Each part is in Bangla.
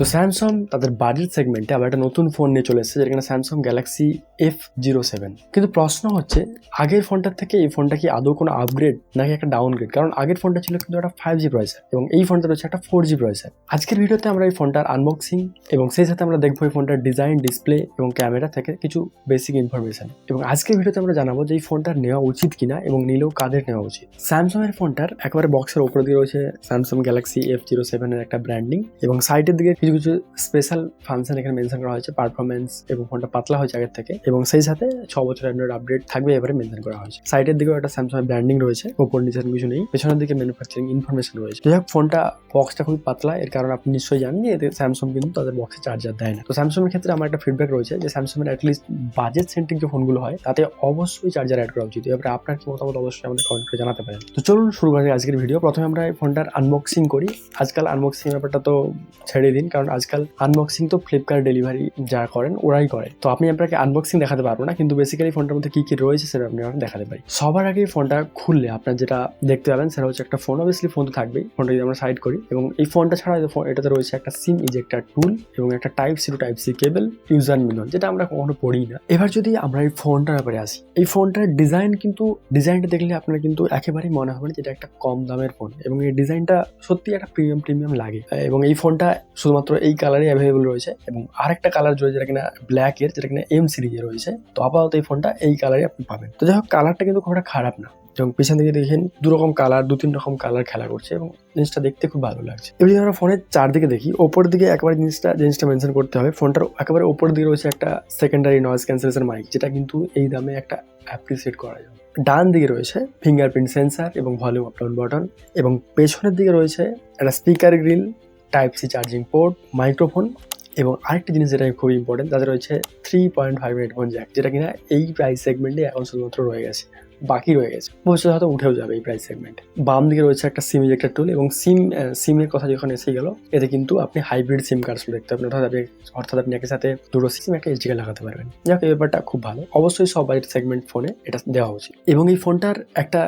তো স্যামসাং তাদের বাজেট সেগমেন্টে আবার একটা নতুন ফোন নিয়ে চলে এসেছে, যেখানে Samsung Galaxy F zero seven কিন্তু প্রশ্ন হচ্ছে, আগের ফোনটার থেকে এই ফোনটা কি আদৌ কোনো আপগ্রেড নাকি একটা ডাউনগ্রেড কারণ আগের ফোনটা ছিল কিন্তু একটা ফাইভ জি প্রসেসর এবং এই ফোনটা রয়েছে একটা ফোর জি প্রসেসর আজকের ভিডিওতে আমরা এই ফোনটার আনবক্সিং এবং সেই সাথে আমরা দেখব এই ফোনটার ডিজাইন ডিসপ্লে এবং ক্যামেরা থেকে কিছু বেসিক ইনফরমেশন এবং আজকের ভিডিওতে আমরা জানাব যে এই ফোনটার নেওয়া উচিত কিনা, এবং নিলেও কাদের নেওয়া উচিত। স্যামসাং এর ফোনটার একেবারে বক্সের উপরে দিয়ে রয়েছে স্যামসাং গ্যালাক্সি এফ জিরো সেভেনের একটা ব্র্যান্ডিং এবং সাইডের দিকে কিছু কিছু কিছু স্পেশাল ফাংশন এখানে মেনশন করা হয়েছে পারফরমেন্স এবং ফোনটা পাতলা হয়েছে আগের থেকে এবং সেই সাথে ছ বছর অ্যান্ড্রয়েড আপডেট থাকবে এবারে মেনশন করা হয়েছে। সাইডের দিকেও একটা স্যামসাং ব্র্যান্ডিং রয়েছে ওপর নিচের কিছু নেই, পেছনের দিকে ম্যানুফ্যাকচারিং ইনফরমেশন রয়েছে। যাই হোক ফোনটা বক্সটা খুবই পাতলা, এর কারণে আপনি নিশ্চয়ই জানেন যে এতে স্যামসাং কিন্তু তাদের বক্সে চার্জার দেয় না। তো স্যামসাং এর ক্ষেত্রে আমার একটা ফিডব্যাক রয়েছে যে স্যামসাং এর অ্যাটলিস্ট বাজেট সেন্ট্রিক যে ফোনগুলো হয়, তাতে অবশ্যই চার্জার অ্যাড করা উচিত। এবারে আপনার কি মতামত অবশ্যই আমাদের কমেন্ট করে জানাতে পারেন। তো চলুন শুরু করি আজকের ভিডিও প্রথমে আমরা এই ফোনটার আনবক্সিং করি। আজকাল আনবক্সিং ব্যাপারটা তো ছেড়ে দিন, কারণ আজকাল আনবক্সিং তো ফ্লিপকার্ট ডেলিভারি যা করেন, ওরাই করে। তো আপনি আপনাকে আনবক্সিং দেখাতে পারব না, কিন্তু বেসিক্যালি ফোনটার মধ্যে কি কি রয়েছে সেটা আপনি দেখাতে পারি। সবার আগে ফোনটা খুললে, আপনার যেটা দেখতে পাবেন সেটা হচ্ছে একটা ফোন অবভিয়াসলি ফোন তো থাকবেই ফোনটা যদি আমরা সাইড করি। এবং এই ফোনটা ছাড়া এটাতে রয়েছে একটা সিম ইজেক্টার টুল এবং একটা type C to type C cable user মিলন যেটা আমরা কখনো পড়ি না। এবার যদি আমরা এই ফোনটার ব্যাপারে আসি, এই ফোনটার ডিজাইন কিন্তু ডিজাইনটা দেখলে আপনার কিন্তু একেবারেই মনে হবে না যেটা একটা কম দামের ফোন এবং এই ডিজাইনটা সত্যি একটা প্রিমিয়াম প্রিমিয়াম লাগে। এবং এই ফোনটা শুধুমাত্র এই কালারই অ্যাভেলেবল রয়েছে এবং আরেকটা কালার রয়েছে যেটা কিনা ব্ল্যাক এর, যেটা কিনা এম সিরিজে রয়েছে। তো আপাতত এই ফোনটা এই কালারে আপনি পাবেন। তো যাই হোক কালারটা কিন্তু খুব একটা খারাপ না। এবং পিছন দিকে দেখেন দু রকম কালার দু তিন রকম কালার খেলা করছে এবং জিনিসটা দেখতে খুব ভালো লাগছে। এবার যদি আমরা ফোনের চারদিকে দেখি, ওপর দিকে একেবারে জিনিসটা জিনিসটা মেনশন করতে হবে। ফোনটার একেবারে ওপর দিকে রয়েছে একটা সেকেন্ডারি নয়েজ ক্যান্সেলেশন মাইক যেটা কিন্তু এই দামে একটা অ্যাপ্রিসিয়েট করা যায়। ডান দিকে রয়েছে ফিঙ্গারপ্রিন্ট সেন্সার এবং ভলিউম আপ ডাউন বাটন এবং পেছনের দিকে রয়েছে একটা speaker grill type C charging port microphone এবং আরেকটি জিনিস যেটা খুব ইম্পর্টেন্ট তাদের রয়েছে three point five headphone jack যেটা কিনা এই প্রাইস সেগমেন্টে এখন শুধুমাত্র রয়ে গেছে। বাকি রয়ে গেছে। ভবিষ্যতে হয়তো উঠেও যাবে এই প্রাইস সেগমেন্টে বাম দিকে রয়েছে একটা সিম ইজেক্টার টুল এবং সিম সিমের কথা যখন এসে গেল, এতে কিন্তু আপনি হাইব্রিড সিম কার্ডস দেখতে পাবেন অর্থাৎ আপনি অর্থাৎ আপনি একই সাথে দুটো সিম একটা এইচডি লাগাতে পারবেন। যাক, এই ব্যাপারটা খুব ভালো। অবশ্যই সব বাজেট সেগমেন্ট ফোনে এটা দেওয়া উচিত। এবং এই ফোনটার একটা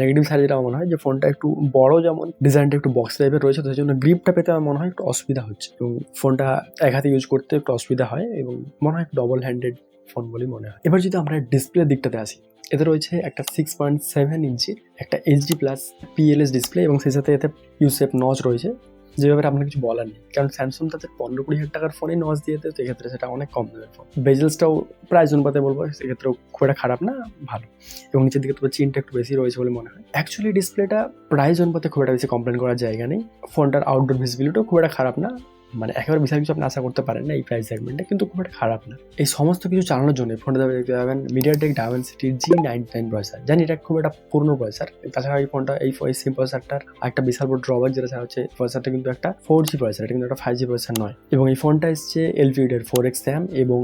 নেগেটিভ সাইড যেটা মনে হয় যে ফোনটা একটু বড় যেমন ডিজাইনটা একটু বক্স টাইপের রয়েছে, তো সেই জন্য গ্রিপটা পেতে আমার মনে হয় একটু অসুবিধা হচ্ছে। এবং ফোনটা এক হাতে ইউজ করতে একটু অসুবিধা হয় এবং মনে হয় ডবল হ্যান্ডেড ফোন বলেই মনে হয়। এবার যদি আমরা ডিসপ্লের দিকটাতে আসি এতে রয়েছে একটা সিক্স পয়েন্ট সেভেন ইঞ্চি, একটা এইচডি প্লাস পিএলএস ডিসপ্লে এবং সেই সাথে এতে ইউসেফ নচ রয়েছে। যে ব্যাপারে আপনার কিছু বলার নেই, কারণ স্যামসাং তাদের পনেরো কুড়ি হাজার টাকার ফোনে নচ দিয়ে দেয়, তো এক্ষেত্রে সেটা অনেক কম দামের ফোন বেজেলসটাও প্রাইস অনুপাতে বলব, সেক্ষেত্রেও খুব একটা খারাপ না, ভালো। এবং নিচের দিকে তবে চিনটা একটু বেশি রয়েছে বলে মনে হয়। অ্যাকচুয়ালি ডিসপ্লেটা প্রাইস অনুপাতে খুব একটা বেশি কমপ্লেন করার জায়গা নেই। ফোনটার আউটডোর ভিজিবিলিটিও খুব একটা খারাপ না। মানে একেবারে বিশাল কিছু আপনি আশা করতে পারেন না এই প্রাইস সেগমেন্টে কিন্তু খুব একটা খারাপ না। এই সমস্ত কিছু চালানোর জন্য ফোনটা দেখতে পাবেন মিডিয়াটেক ডায়মেন্সিটির জি নাইনটি নাইন প্রসেসর জানি এটা খুব একটা পুরনো প্রসেসর তাছাড়া এই ফোনটা এই এই সিম প্রসেসরটার একটা বিশাল বড় ড্রব্যাক যেটা হচ্ছে প্রসেসরটা কিন্তু একটা ফোর জি প্রসেসর এটা কিন্তু একটা ফাইভ জি প্রসেসর নয়। এবং এই ফোনটা এসছে এলভিডের ফোর এক্স র্যাম এবং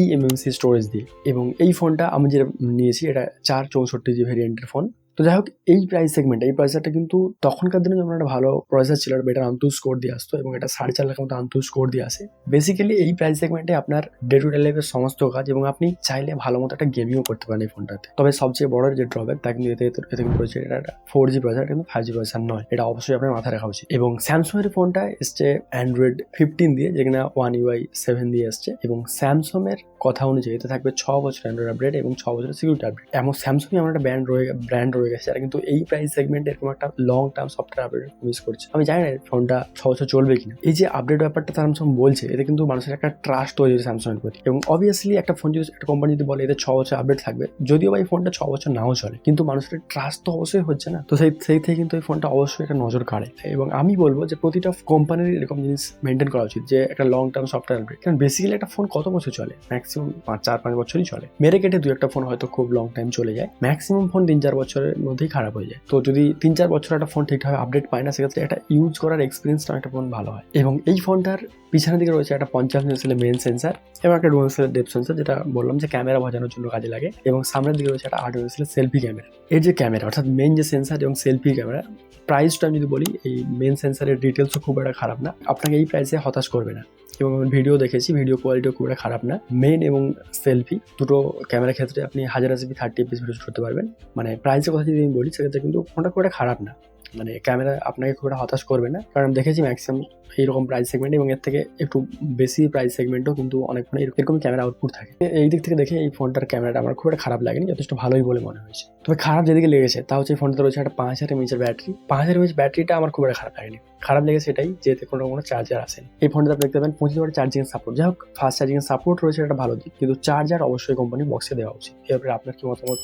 ই এমএমসি স্টোরেজ দিয়ে। এবং এই ফোনটা আমি যেটা নিয়েছি, এটা চার চৌষট্টি জি ভেরিয়েন্টের ফোন তো যাই হোক, এই প্রাইস সেগমেন্ট এই প্রসেসরটা কিন্তু তখনকার দিনে যেমন একটা ভালো প্রসেসর ছিল বেটার আন্তু স্কোর দিয়ে আসতো এবং এটা সাড়ে চার লাখের মতো আন্তু স্কোর দিয়ে আসে। বেসিক্যালি এই প্রাইস সেগমেন্টে আপনার ডে টু ডে লাইফের সমস্ত কাজ এবং আপনি চাইলে ভালো মতো একটা গেমিংও করতে পারেন এই ফোনটাতে তবে সবচেয়ে বড় যে ড্রব্যাক তা কিন্তু এতে এতে কিন্তু রয়েছে এটা একটা ফোর জি প্রসেসর কিন্তু ফাইভ জি প্রসেসর নয়। এটা অবশ্যই আপনার মাথায় রাখা উচিত। এবং স্যামসং এর ফোনটা এসছে অ্যান্ড্রয়েড ফিফটিন দিয়ে, যেখানে ওয়ান ইউআই সেভেন দিয়ে এসছে। এবং স্যামসং এর কথা অনুযায়ী এতে থাকবে ছ বছর অ্যান্ড্রয়েড আপডেট এবং ছ বছরের সিকিউরিটি আপডেট এমন স্যামসং এমন একটা ব্র্যান্ড রয়ে ব্র্যান্ড রয়ে গেছে। যারা কিন্তু এই প্রাইস সেগমেন্টে এরকম একটা long term software update miss করছে। আমি জানি না ফোনটা ছ বছর চলবে কিনা। এই যে আপডেট ব্যাপারটা স্যামসং বলছে, এতে কিন্তু মানুষের একটা ট্রাস্ট তৈরি হয়েছে স্যামসং এর প্রতি। এবং অবভিয়াসলি একটা ফোন যদি একটা কোম্পানি যদি বলে, এতে ছ বছর আপডেট থাকবে। যদিও বা এই ফোনটা ছ বছর নাও চলে, কিন্তু মানুষের ট্রাস্ট তো অবশ্যই হচ্ছে না। তো সেই সেই থেকে কিন্তু এই ফোনটা অবশ্যই একটা নজর কাড়ে। এবং আমি বলব যে প্রতিটা কোম্পানির এরকম জিনিস মেনটেন করা উচিত, যে একটা লং টার্ম সফটওয়্যার আপডেট কারণ বেসিক্যালি একটা ফোন কত বছর চলে? ম্যাক্সিমাম পাঁচ, চার, পাঁচ বছরই চলে। মেরে কেটে দু একটা ফোন হয়তো খুব লং টাইম চলে যায়। ম্যাক্সিমাম ফোন তিন, চার বছরের মধ্যেই খারাপ হয়ে যায়। তো যদি তিন চার বছর একটা ফোন ঠিকঠাক আপডেট পায় না, সেক্ষেত্রে একটা ইউজ করার এক্সপিরিয়েন্সটা একটা ফোন ভালো হয়। এবং এই ফোনটার পিছনের দিকে রয়েছে একটা পঞ্চাশ মেগাপিক্সেলের মেন সেন্সার এবং একটা ডুয়েল মেগাপিক্সেলের ডেপ সেন্সার যেটা বললাম যে ক্যামেরা বাজানোর জন্য কাজে লাগে। এবং সামনের দিকে রয়েছে একটা আট মেগাপিক্সেলের সেলফি ক্যামেরা এর যে ক্যামেরা অর্থাৎ মেন যে সেন্সার এবং সেলফি ক্যামেরা প্রাইসটা আমি যদি বলি, এই মেন সেন্সারের ডিটেলসও খুব একটা খারাপ না। আপনাকে এই প্রাইসে হতাশ করবে না। এবং আমি ভিডিও দেখেছি, ভিডিও কোয়ালিটিও খুব একটা খারাপ না। মেন এবং সেলফি দুটো ক্যামেরার ক্ষেত্রে আপনি হাজার হাজার থার্টি এপিস ভিডিও করতে পারবেন। মানে প্রাইসের কথা যদি আমি বলি, সেক্ষেত্রে কিন্তু ফোনটা খুব একটা খারাপ না। মানে ক্যামেরা আপনাকে খুব একটা হতাশ করবে না। কারণ আমি দেখেছি ম্যাক্সিমাম এইরকম প্রাইস সেগমেন্ট এবং এর থেকে একটু বেশি প্রাইস সেগমেন্টও কিন্তু অনেক ফোনে এরকম ক্যামেরা আউটপুট থাকে। এই দিক থেকে দেখে এই ফোনটার ক্যামেরাটা আমার খুব একটা খারাপ লাগেনি, যথেষ্ট ভালোই বলে মনে হয়েছে। তবে খারাপ যেদিকে লেগেছে তা হচ্ছে এই ফোনটাতে রয়েছে একটা পাঁচ হাজার এমএচের ব্যাটারি পাঁচ হাজার এমএচ ব্যাটারিটা আমার খুব একটা খারাপ লাগেনি। খারাপ লেগেছে এটাই যে কোনো কোনো চার্জার আসেনি। এই ফোনটা আপনি দেখতে পাবেন পঁচিশ ওয়াট চার্জিং সাপোর্ট যাই হোক ফাস্ট চার্জিং সাপোর্ট রয়েছে এটা ভালো দিক। কিন্তু চার্জার অবশ্যই কোম্পানি বক্সে দেওয়া উচিত। এর ব্যাপারে আপনার কি মতামত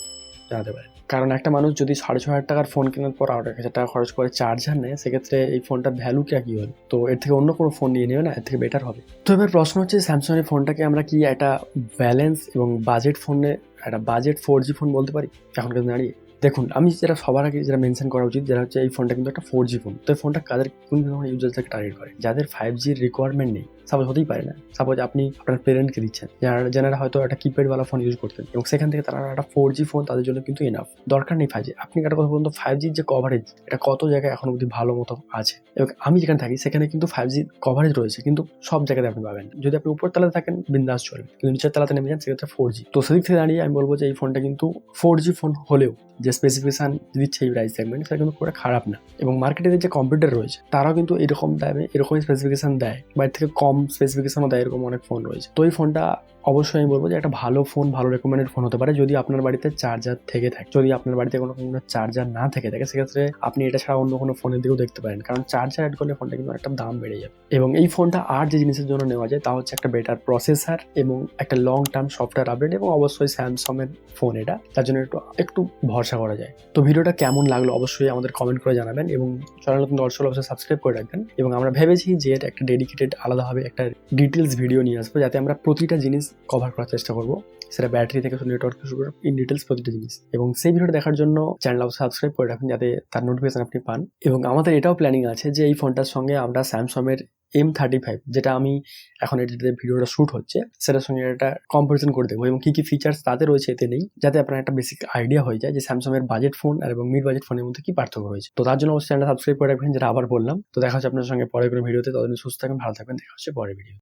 জানাতে পারেন? কারণ একটা মানুষ যদি সাড়ে ছ হাজার টাকার ফোন কেনার পর আট হাজার টাকা খরচ করে চার্জার নেয় সেক্ষেত্রে এই ফোনটার ভ্যালু কে কি হল তো এর থেকে অন্য কোনো ফোন নিয়ে নেবে না, এর থেকে বেটার হবে। তো এবার প্রশ্ন হচ্ছে স্যামসাংয়ের ফোনটাকে আমরা কি একটা ব্যালেন্স এবং বাজেট ফোনে একটা বাজেট ফোর জি ফোন বলতে পারি? এখনকার দাঁড়িয়ে। দেখুন, আমি যেটা সবার আগে যেটা মেনশন করা উচিত, যেটা হচ্ছে এই ফোনটা কিন্তু একটা ফোর জি ফোন তো এই ফোনটা কাদের কোন ধরনের ইউজারদেরকে টার্গেট করে? যাদের ফাইভ জির রিকোয়ারমেন্ট নেই সাপোজ হতেই পারে না। সাপোজ আপনি আপনার পেরেন্টকে দিচ্ছেন, যারা যারা হয়তো একটা কিপ্যাডওয়ালা ফোন ইউজ করতেন, এবং সেখান থেকে তারা একটা ফোর জি ফোন তাদের জন্য কিন্তু এনাফ দরকার নেই ফাইভ জি আপনি একটা কথা বলুন তো ফাইভ জির যে কভারেজ এটা কত জায়গায় এখন অবধি ভালো মতো আছে? এবং আমি যেখানে থাকি, সেখানে কিন্তু ফাইভ জি কভারেজ রয়েছে, কিন্তু সব জায়গাতে আপনি পাবেন যদি আপনি উপর তলাতে থাকেন, বিন্দাস চলবে। কিন্তু নিচের তালাতে নেমে যান, সেক্ষেত্রে ফোর জি তো সেদিক থেকে দাঁড়িয়ে আমি বলব যে এই ফোনটা কিন্তু ফোর জি ফোন হলেও, যে স্পেসিফিকেশন দিচ্ছে এই প্রাইস সেগমেন্ট সেটা কিন্তু খুব খারাপ না। এবং মার্কেটে যে কম্পিউটার রয়েছে, তারাও কিন্তু এরকম দামে, এরকমই স্পেসিফিকেশান দেয়। বা থেকে কম স্পেসিফিকেশনও দেয়, এরকম অনেক ফোন রয়েছে। তো এই ফোনটা অবশ্যই আমি বলব যে একটা ভালো ফোন ভালো রেকমেন্ডেড ফোন হতে পারে। যদি আপনার বাড়িতে চার্জার থেকে থাকে, যদি আপনার বাড়িতে কোনো কোনো চার্জার না থেকে থাকে, সেক্ষেত্রে আপনি এটা ছাড়া অন্য কোনো ফোনের দিকেও দেখতে পারেন। কারণ চার্জার অ্যাড করলে ফোনটা কিন্তু একটা দাম বেড়ে যাবে। এবং এই ফোনটা আর যে জিনিসের জন্য নেওয়া যায়, তা হচ্ছে একটা বেটার প্রসেসার এবং একটা লং টার্ম সফটওয়্যার আপডেট এবং অবশ্যই স্যামসং এর ফোন এটা। তার জন্য একটু একটু ভরসা করা যায়। তো ভিডিওটা কেমন লাগল অবশ্যই আমাদের কমেন্ট করে জানাবেন এবং চ্যানেল নতুন দর্শক অবশ্যই সাবস্ক্রাইব করে রাখবেন এবং আমরা ভেবেছি যে একটা ডেডিকেটেড আলাদাভাবে একটা ডিটেলস ভিডিও নিয়ে আসব যাতে আমরা প্রতিটা জিনিস কভার করার চেষ্টা করব। সেটা ব্যাটারি থেকে নেটওয়ার্ক শুরু করে ইন ডিটেলস প্রতিটা জিনিস। এবং সেই ভিডিওটা দেখার জন্য চ্যানেল সাবস্ক্রাইব করে রাখুন যাতে তার নোটিফিকেশন আপনি পান। এবং আমাদের এটাও প্ল্যানিং আছে যে এই ফোনটার সঙ্গে আমরা স্যামসং এর এম থার্টি ফাইভ যেটা আমি এখন এটিতে ভিডিওটা শ্যুট হচ্ছে সেটার সঙ্গে একটা কম্পারিজন করে দেবো এবং কী কী ফিচার্স তাতে রয়েছে এতে নেই, যাতে আপনার একটা বেসিক আইডিয়া হয়ে যায় যে স্যামসং এর বাজেট ফোন আর এবং মিড বাজেট ফোনের মধ্যে কী পার্থক্য রয়েছে। তো তার জন্য অবশ্যই চ্যানেলটা সাবস্ক্রাইব করে রাখবেন, যেটা আবার বললাম। তো দেখা হচ্ছে আপনার সঙ্গে পরে কোনো ভিডিওতে ততদিন সুস্থ থাকবেন, ভালো থাকবেন, দেখা হচ্ছে পরের ভিডিও